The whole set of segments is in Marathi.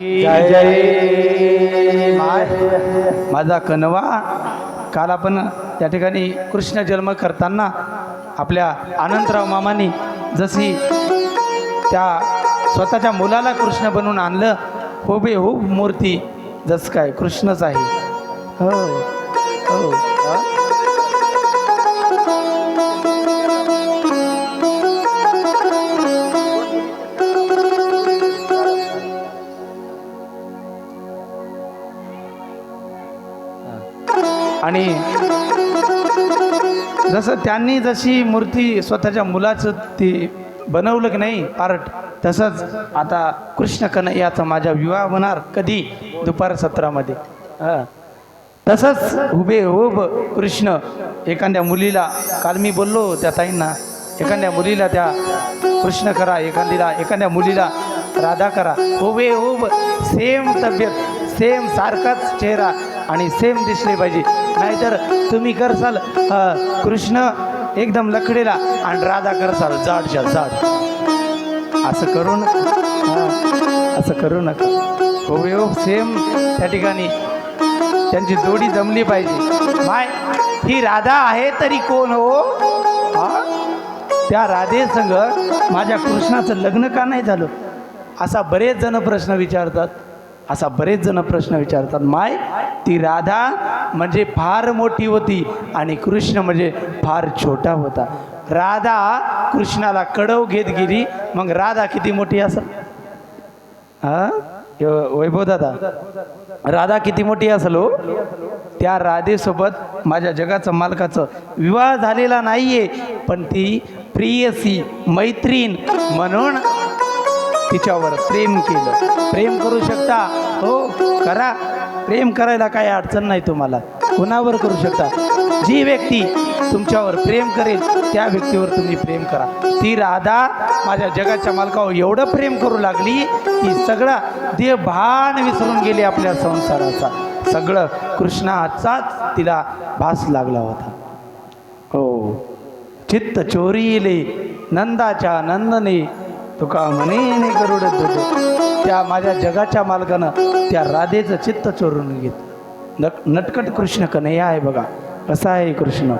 जय माझा कनवा काल आपण त्या ठिकाणी कृष्ण जन्म करताना आपल्या अनंतराव मामांनी जशी त्या स्वतःच्या मुलाला कृष्ण बनवून आणलं होबे हो मूर्ती जसं काय कृष्णच आहे. हो हो. आणि जसं त्यांनी जशी मूर्ती स्वतःच्या मुलाचं ती बनवलं की नाही पार्ट तसंच आता कृष्ण कन्हैयाचा माझा विवाह होणार कधी? दुपार सत्रामध्ये. हां. तसंच उभे उभ कृष्ण एखाद्या मुलीला काल मी बोललो त्या ताईंना एखाद्या मुलीला त्या कृष्ण करा एखादीला एखाद्या मुलीला राधा करा. उभे सेम तब्येत सेम सारखाच चेहरा. आणि सेम दिसले पाहिजे. नाहीतर तुम्ही करसाल कृष्ण एकदम लकडेला आणि राधा करसाल जाडच्या जाड. असं करू नका. असं करू नका. हुबेहूब सेम त्या ठिकाणी त्यांची जोडी जमली पाहिजे. माय ही राधा आहे तरी कोण हो? त्या राधे संग माझ्या कृष्णाचं लग्न का नाही झालं? असा बरेच जण प्रश्न विचारतात. असा बरेच जण प्रश्न विचारतात माय ती राधा म्हणजे फार मोठी होती आणि कृष्ण म्हणजे फार छोटा होता. राधा कृष्णाला कडव घेत गेली मग राधा किती मोठी असेल? हा वैभव दादा राधा किती मोठी असलो हो? त्या राधेसोबत माझ्या जगाचं मालकाचं विवाह झालेला नाहीये पण ती प्रियसी मैत्रीण म्हणून तिच्यावर प्रेम केलं. प्रेम करू शकता? हो करा. प्रेम करायला काही अडचण नाही तुम्हाला. कुणावर करू शकता? जी व्यक्ती तुमच्यावर प्रेम करेल त्या व्यक्तीवर तुम्ही प्रेम करा. ती राधा माझ्या जगाच्या मालकावर एवढं प्रेम करू लागली की सगळा देह भान विसरून गेली आपल्या संसाराचा. सगळं कृष्णाचाच तिला भास लागला होता. हो. चित्त चोरीले नंदाच्या नंदने तुका म्हणे गरुड ध्वज त्या माझ्या जगाच्या मालकानं त्या राधेचं चित्त चोरून घेत नट नटकट कृष्ण कन्हैया आहे बघा. कसा आहे कृष्ण?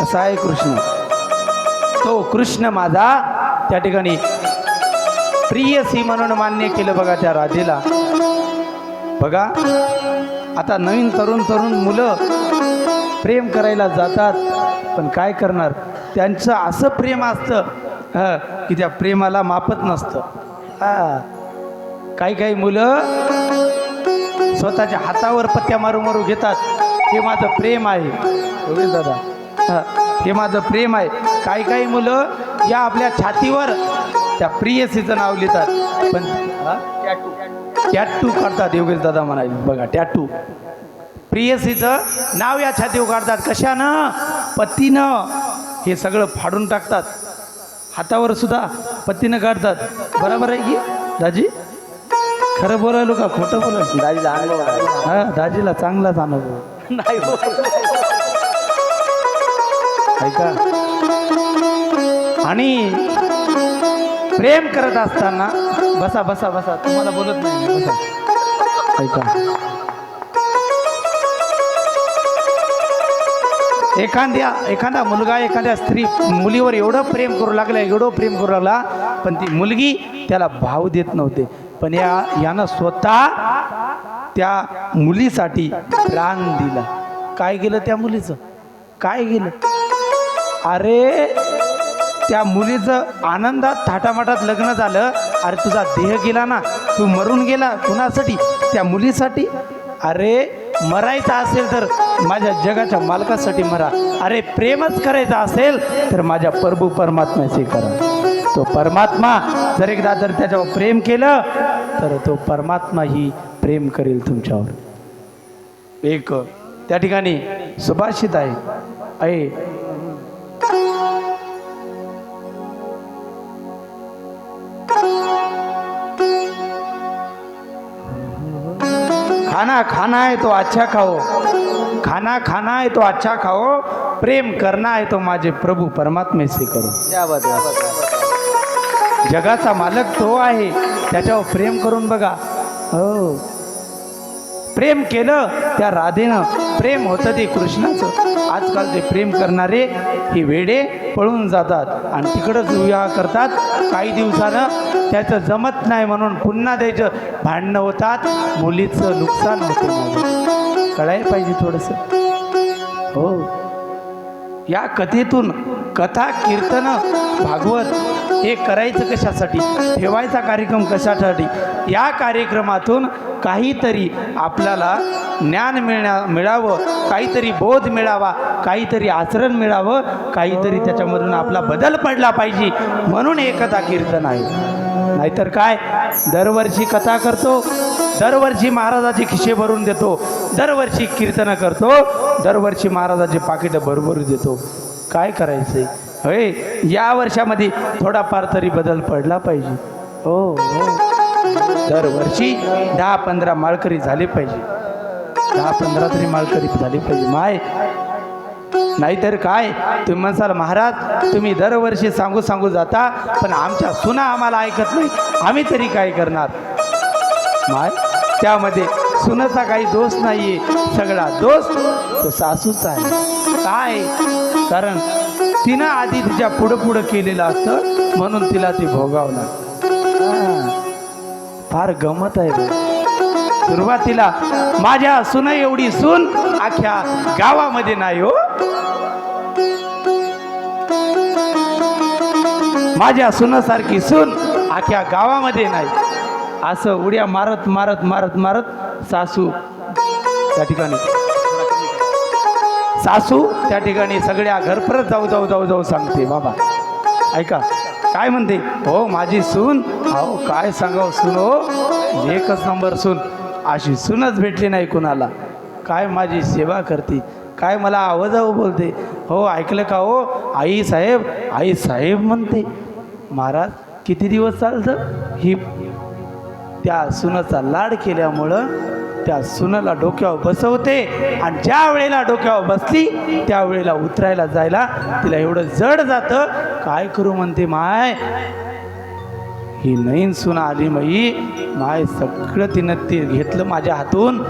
कसा आहे कृष्ण? तो कृष्ण माझा त्या ठिकाणी प्रियसी म्हणून मान्य केलं बघा त्या राधेला. बघा आता नवीन तरुण तरुण मुलं प्रेम करायला जातात पण काय करणार? त्यांचं असं प्रेम असतं हं, की त्या प्रेमाला मापत नसतं. हा. काही काही मुलं स्वतःच्या हातावर पत्त्या मारू मारू घेतात. हे माझं प्रेम आहे. दादा. हा, हे माझं प्रेम आहे. काही काही मुलं या आपल्या छातीवर त्या प्रियसीचं नाव लिहितात. पण हा? टॅटू काढतात योगेश दादा म्हणाले. बघा टॅटू. प्रियसीचं नाव या छातीवर काढतात. कशानं? पत्तीनं हे सगळं फाडून टाकतात. हातावर सुद्धा पत्तीनं काढतात. बरोबर आहे की? दाजी? खरं बोलायलो का? खोटं बोलायलो? दाजीला अनुभव. हा दाजीला चांगलाच अनुभव. नाही. ऐका. आणि प्रेम करत असताना बसा बसा बसा. तुम्हाला बोलत नाही बसा. ऐका. एखाद्या एखादा मुलगा एखाद्या स्त्री मुलीवर एवढं प्रेम करू लागला एवढं प्रेम करू लागला पण ती मुलगी त्याला भाव देत नव्हते. पण या यानं स्वतः त्या मुलीसाठी प्राण दिला. काय गेलं त्या मुलीचं? काय गेलं? अरे त्या मुलीचं आनंदात थाटामाटात लग्न झालं. अरे तुझा देह गेला ना तू मरून गेला कुणासाठी? त्या मुलीसाठी. अरे मरायचं असेल तर माझ्या जगाच्या मालकासाठी मरा. अरे प्रेमच करायचं असेल तर माझ्या प्रभू परमात्म्याशी करा. तो परमात्मा जर एकदा जर त्याच्यावर प्रेम केलं तर तो परमात्मा ही प्रेम करेल तुमच्यावर. एक त्या ठिकाणी सुभाषित आहे. खाना खाना है तो अच्छा खाओ। खाना खाना है तो अच्छा खाओ। प्रेम करना है तो माझे प्रभू परमात्मे से करो. जगाचा मालक तो आहे त्याच्यावर प्रेम करून बघा। हो। प्रेम केलं त्या राधेनं प्रेम होतं ते कृष्णाचं। आजकाल ते प्रेम करणारे हे वेडे पळून जातात. आणि तिकडंच विवाह करतात. काही दिवसानं त्याचं जमत नाही म्हणून पुन्हा त्याचं भांडणं होतात. मुलीचं नुकसान होतं कळायला पाहिजे थोडंसं. हो. या कथेतून कथा कीर्तन भागवत हे करायचं कशासाठी? ठेवायचा कार्यक्रम कशासाठी? या कार्यक्रमातून काहीतरी आपल्याला ज्ञान मिळण्या मिळावं काहीतरी बोध मिळावा काहीतरी आचरण मिळावं काहीतरी त्याच्यामधून आपला बदल पडला पाहिजे म्हणून हे कथा कीर्तन आहे. नाहीतर काय? दरवर्षी कथा करतो दरवर्षी महाराजाचे खिशे भरून देतो दरवर्षी कीर्तनं करतो दरवर्षी महाराजाचे पाकिटं भरभरून देतो. काय करायचंय? होय या वर्षामध्ये थोडाफार तरी बदल पडला पाहिजे. हो हो. दरवर्षी दहा पंधरा माळकरी झाले पाहिजे. दहा पंधरा तरी माळकरी झाले पाहिजे. माय नाहीतर काय? तुम्ही म्हणसाल महाराज तुम्ही दरवर्षी सांगू सांगू जाता पण आमच्या सुना आम्हाला ऐकत नाही आम्ही तरी काय करणार? माय त्यामध्ये सुनाचा काही दोष नाहीये. सगळा दोष तो सासूचा आहे. काय? कारण तिनं आधी तिच्या पुढं पुढं केलेलं असतं म्हणून तिला ते भोगावं लागतं. फार गमत आहे सुरुवातीला माझ्या सुन एवढी सून अख्ख्या गावामध्ये नाही हो. माझ्या सुनासारखी सून अख्ख्या गावामध्ये नाही. असं उड्या मारत मारत मारत मारत सासू त्या ठिकाणी सासू त्या ठिकाणी सगळ्या घरपरत जाऊ जाऊ जाऊ जाऊ सांगते बाबा. ऐका काय म्हणते? हो माझी सून. अहो काय सांगाव सून हो? एकच नंबर सून. अशी सूनच भेटली नाही कुणाला. काय माझी सेवा करते? काय मला आवाजावं बोलते? हो ऐकलं का हो? आई साहेब आई साहेब म्हणते महाराज किती दिवस चालतं? ही त्या सुनाचा लाड केल्यामुळं त्या सुनाला डोक्यावर बसवते. आणि ज्या वेळेला डोक्यावर बसली त्यावेळेला उतरायला जायला तिला एवढं जड जातं. काय करू म्हणते माय? ही नईन सून आली मयी माय सगळं तिनं ते घेतलं माझ्या हातून.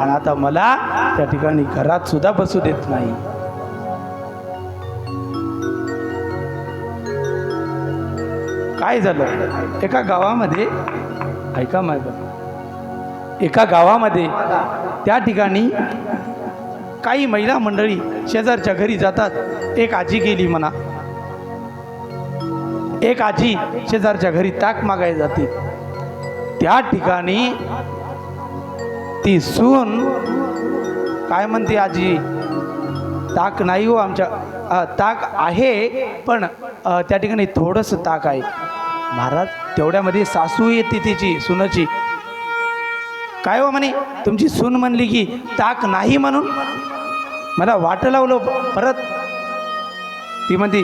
आणि आता मला त्या ठिकाणी घरात सुद्धा बसू देत नाही. काय झालं? एका गावामध्ये ऐका माय एका गावामध्ये त्या ठिकाणी काही महिला मंडळी शेजारच्या घरी जातात. एक आजी गेली म्हणा. एक आजी शेजारच्या घरी ताक मागायला जाते. त्या ठिकाणी ती सून काय म्हणते आजी? ताक नाही हो आमच्या ताक आहे पण त्या ठिकाणी थोडंसं ताक आहे. महाराज तेवढ्यामध्ये सासू येते तिची सुनाची. काय हो म्हणे? तुमची सून म्हणली की ताक नाही म्हणून? मला वाट लावलं परत. ती म्हणती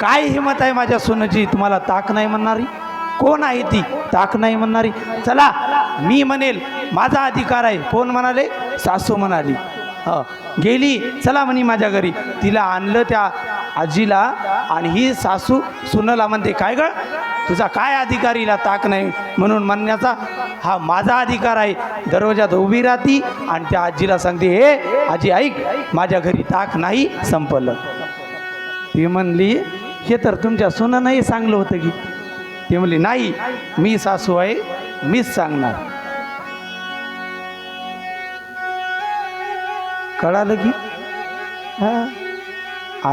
काय हिंमत आहे माझ्या सुनाची? तुम्हाला ताक नाही म्हणणारी? कोण आहे ती? ताक नाही म्हणणारी? चला मी म्हणेल माझा अधिकार आहे. कोण म्हणाले? सासू म्हणाली. ह गेली. चला म्हणे माझ्या घरी. तिला आणलं त्या आजीला. आणि ही सासू सुनला म्हणते काय ग? तुझा काय अधिकारीला ताक नाही? म्हणून म्हणण्याचा हा माझा अधिकार आहे. दरवाजात उभी राहती आणि त्या आजीला सांगते हे आजी ऐक माझ्या घरी ताक नाही संपलं. ती म्हणली हे तर तुमच्या सुनानंही सांगलं होतं की. ती म्हणली नाही मी सासू आहे मीच सांगणार. कळालं की? हा?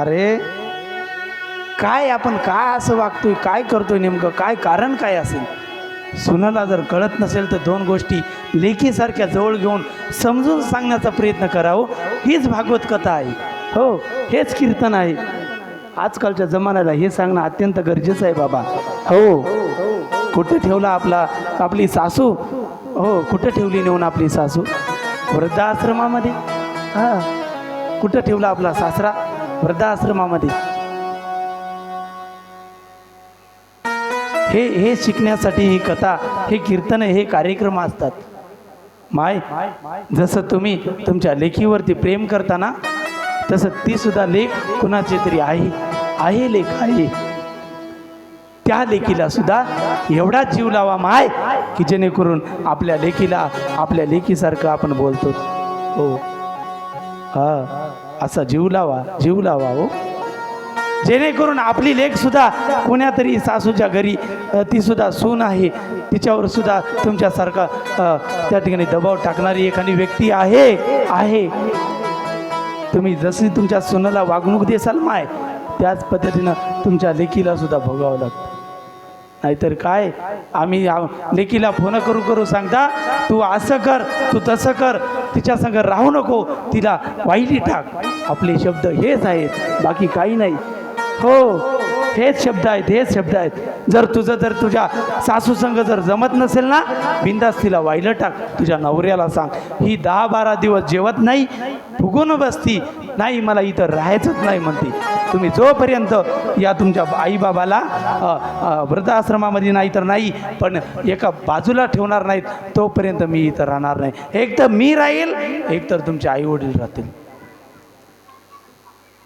अरे काय आपण काय असं वागतोय काय करतोय नेमकं काय कारण काय असेल? सुनाला जर कळत नसेल तर दोन गोष्टी लेखीसारख्या जवळ घेऊन समजून सांगण्याचा प्रयत्न करावं हो. हीच भागवत कथा आहे. हो हेच कीर्तन आहे. आजकालच्या जमान्याला हे सांगणं अत्यंत गरजेचं आहे बाबा. हो. कुठे ठेवला आपला आपली सासू? हो कुठं ठेवली नेऊन आपली सासू? वृद्धाश्रमामध्ये? हां. कुठं ठेवला आपला सासरा? वृद्धाश्रमामध्ये. हे हे शिकण्यासाठी ही कथा हे कीर्तन हे कार्यक्रम असतात. माय जसं तुम्ही तुमच्या लेखीवरती प्रेम करताना तसं ती सुद्धा लेख कुणाची तरी आहे आहे लेख आहे. त्या लेखीला सुद्धा एवढा जीव लावा माय की जेणेकरून आपल्या लेखीला आपल्या लेखीसारखं आपण बोलतो. हो. हा असा जीव लावा जीव लावा हो. जेणेकरून आपली लेखसुद्धा कुण्यातरी सासूच्या घरी तीसुद्धा सून आहे. तिच्यावर सुद्धा तुमच्यासारखा त्या ठिकाणी दबाव टाकणारी एखादी व्यक्ती आहे आहे. तुम्ही जशी तुमच्या सुनाला वागणूक देसाल माय त्याच पद्धतीनं तुमच्या लेकीला सुद्धा भोगावं लागतं. नाहीतर काय? आम्ही लेकीला फोन करू करू सांगता तू असं कर तू तसं कर तिच्या संग राहू नको तिला वाईली टाक. आपले शब्द हेच आहेत बाकी काही नाही. हो हेच शब्द आहेत हेच शब्द आहेत. जर तुझं जर तुझ्या सासू संग जर जमत नसेल ना बिंदास तिला वाईलं टाक तुझ्या नवऱ्याला सांग. ही दहा बारा दिवस जेवत नाही फुगून बसती. नाही मला इथं राहायचंच नाही म्हणते. तुम्ही जोपर्यंत या तुमच्या आईबाबाला वृद्धाश्रमामध्ये नाही तर नाही पण एका बाजूला ठेवणार नाहीत तोपर्यंत मी इथं राहणार नाही. एक तर मी राहील एक तर तुमचे आई वडील राहतील.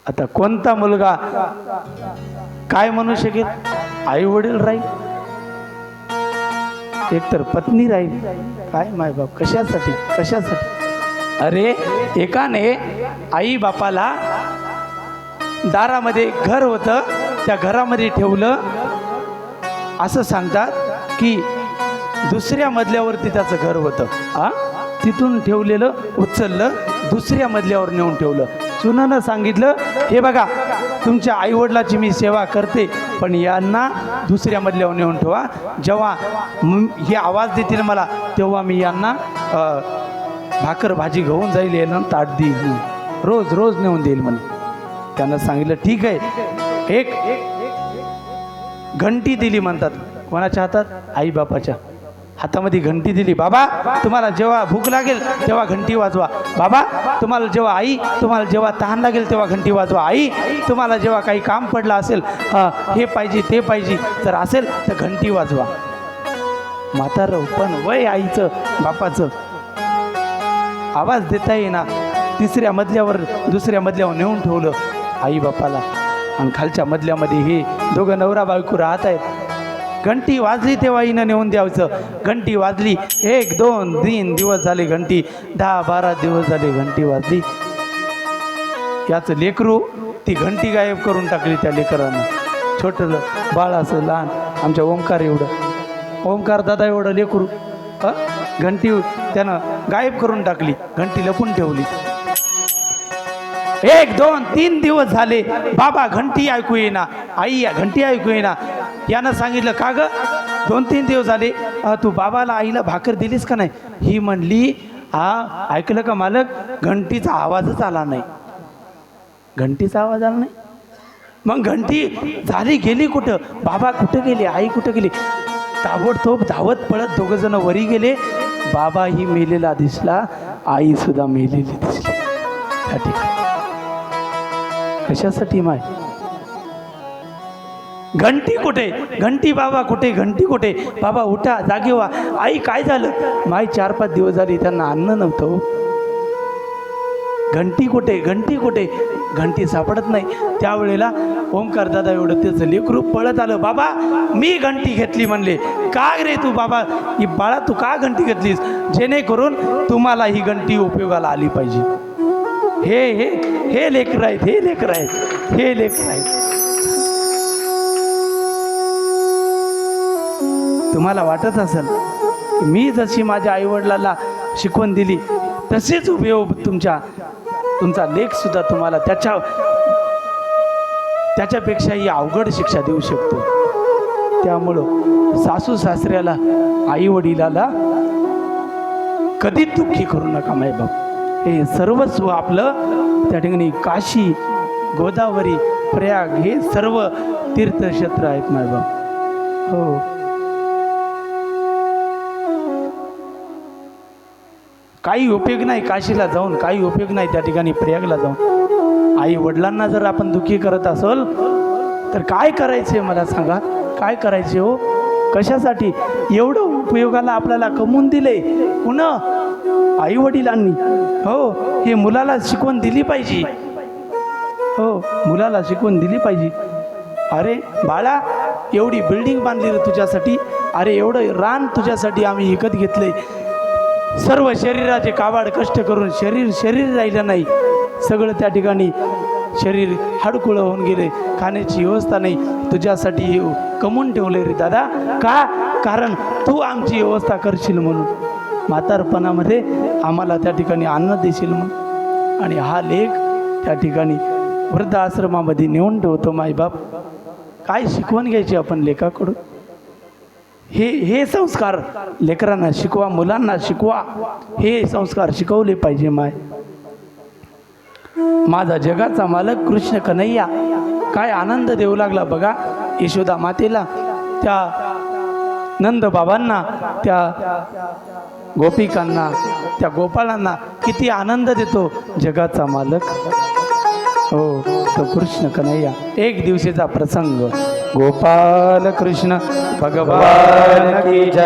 आता कोणता मुलगा काय म्हणू शकेल? आई वडील राहील. एक तर पत्नी राहील. काय? माय बाप कशासाठी? कशासाठी? अरे एकाने आई बापाला दारामध्ये घर होतं त्या घरामध्ये ठेवलं. असं सांगतात की दुसऱ्या मजल्यावरती त्याचं घर होतं. आ? तिथून ठेवलेलं उचललं दुसऱ्या मजल्यावर नेऊन ठेवलं. सुनानं सांगितलं हे बघा तुमच्या आईवडिलाची मी सेवा करते पण यांना दुसऱ्यामधल्यावर नेऊन ठेवा. जेव्हा हे आवाज देतील मला तेव्हा मी यांना भाकर भाजी घेऊन जाईल यांना ताट देईल रोज रोज नेऊन देईल म्हणे. त्यांना सांगितलं ठीक आहे. एक घंटी दिली म्हणतात. कोणाच्या हातात? आई बापाच्या. हातामध्ये घंटी दिली बाबा तुम्हाला जेव्हा भूक लागेल तेव्हा घंटी वाजवा. बाबा तुम्हाला जेव्हा आई तुम्हाला जेव्हा तहान लागेल तेव्हा घंटी वाजवा. आई तुम्हाला जेव्हा काही काम पडलं असेल हे पाहिजे ते पाहिजे तर असेल तर घंटी वाजवा. म्हातारं पण वय आईचं बापाचं. आवाज देता येईना. तिसऱ्या मजल्यावर दुसऱ्या मजल्यावर नेऊन ठेवलं आई बापाला. आणि खालच्या मजल्यामध्ये हे दोघं नवरा बायको राहत आहेत. घंटी वाजली तेव्हा हिनं नेऊन द्यायचं घंटी वाजली. एक दोन तीन दिवस झाले घंटी. दहा बारा दिवस झाले घंटी वाजली. याचं लेकरू ती घंटी गायब करून टाकली त्या लेकरानं. छोटं बाळ असं लहान. आमच्या ओंकार एवढं. ओंकार दादा एवढं लेकरू. घंटी त्यानं गायब करून टाकली. घंटी लपून ठेवली. एक दोन तीन दिवस झाले. बाबा घंटी ऐकू येईना. आई या घंटी ऐकू येईना. यानं सांगितलं का ग? दोन तीन दिवस झाले तू बाबाला आईला भाकर दिलीस का नाही? ही म्हणली हा ऐकलं का मालक? घंटीचा आवाजच आला नाही. घंटीचा आवाज आला नाही? मग घंटी झाली गेली कुठं? बाबा कुठं गेले? आई कुठं गेली? ताबडतोब धावत पळत दोघं जण वरी गेले. बाबा ही मेलेला दिसला आई सुद्धा मेलेली दिसली. त्या ठिकाणी. कशासाठी माय? घंटी कुठे? घंटी बाबा कुठे? घंटी कुठे? बाबा उठा जागे व्हा. आई काय झालं? माई चार पाच दिवस झाले त्यांना अन्न नव्हतं. घंटी कुठे? घंटी कुठे? घंटी सापडत नाही. त्यावेळेला ओंकार दादा एवढं त्याचं लेकरू पळत आलं. बाबा मी घंटी घेतली म्हणले. का रे तू बाबा? ही बाळा तू का घंटी घेतलीस? जेणेकरून तुम्हाला ही घंटी उपयोगाला आली पाहिजे. हे हे हे लेकर आहेत हे लेकर आहेत हे लेकर आहेत. तुम्हाला वाटत असेल की मी जशी माझ्या आईवडिलाला शिकवण दिली तसेच उपयोग तुमच्या तुमचा लेखसुद्धा तुम्हाला त्याच्या त्याच्यापेक्षाही अवघड शिक्षा देऊ शकतो. त्यामुळं सासू सासऱ्याला आई वडिलाला दुःखी करू नका माय बाप. हे सर्वस्व आपलं त्या ठिकाणी काशी गोदावरी प्रयाग हे सर्व तीर्थक्षेत्र आहेत माय बाप. हो. काही उपयोग नाही काशीला जाऊन काही उपयोग नाही त्या ठिकाणी प्रयागला जाऊन. आई वडिलांना जर आपण दुःखी करत असल तर काय करायचे मला सांगा? काय करायचे हो? कशासाठी? एवढं उपयोगाला आपल्याला कमवून दिले. पुन्हा आई वडिलांनी हो हे मुलाला शिकवण दिली पाहिजे. हो मुलाला शिकवण दिली पाहिजे. अरे बाळा एवढी बिल्डिंग बांधली तुझ्यासाठी. अरे एवढं रान तुझ्यासाठी आम्ही विकत घेतले सर्व शरीराचे काबाड कष्ट करून शरीर शरीर राहिलं नाही. सगळं त्या ठिकाणी शरीर हाडकुळं होऊन गेले. खाण्याची व्यवस्था नाही. तुझ्यासाठी हे कमवून ठेवले रे दादा. का? कारण तू आमची व्यवस्था करशील म्हणून. म्हातारपणामध्ये आम्हाला त्या ठिकाणी अन्न देशील म्हणून. आणि हा लेख त्या ठिकाणी वृद्ध आश्रमामध्ये नेऊन ठेवतो मायबाप. काय शिकवण घ्यायची आपण लेखाकडून? हे हे संस्कार लेकरांना शिकवा मुलांना शिकवा. हे संस्कार शिकवले पाहिजे माय. माझा जगाचा मालक कृष्ण कन्हैया. काय आनंद देऊ लागला बघा यशोदा मातेला त्या नंद बाबांना त्या गोपिकांना त्या गोपाळांना किती आनंद देतो जगाचा मालक. हो तो कृष्ण कन्हैया. एक दिवशीचा प्रसंग. गोपाल कृष्ण भगवान की जय।